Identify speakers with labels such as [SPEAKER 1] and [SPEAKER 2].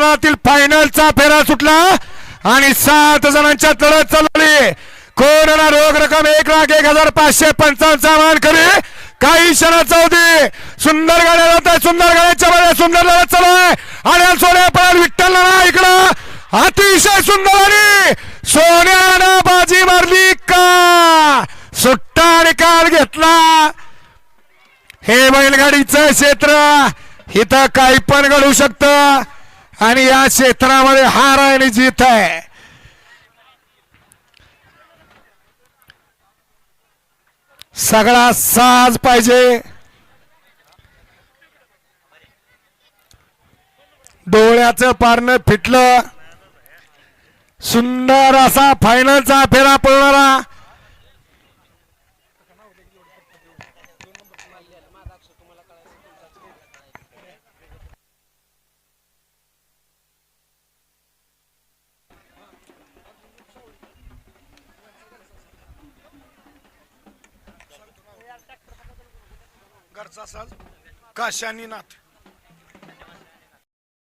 [SPEAKER 1] मैदानातील फायनलचा फेरा सुटला आणि सात जणांच्या लढत चालवली कोरोना रोख रक्कम एक लाख एक हजार पाचशे पंचावन्न मान करी. काही क्षणाचा होती. सुंदर गाड्या जात आहे सुंदर गाड्याच्या मध्ये सुंदर लढत चालू आहे. आणि सोन्या पळाल विठ्ठल नाना इकडं. अतिशय सुंदर आणि सोन्यानं बाजी मारली का? सुट्टा निकाल घेतला. हे बैलगाडीचं क्षेत्र इथं काही पण घडू शकतं. आणि या क्षेत्रामध्ये हार आणि जीत आहे. सगळा साज पाहिजे. डोळ्याचं पारणं फिटलं. सुंदर असा फायनलचा फेरा पळणारा प्रकारचा असाल साज काशानीनाथ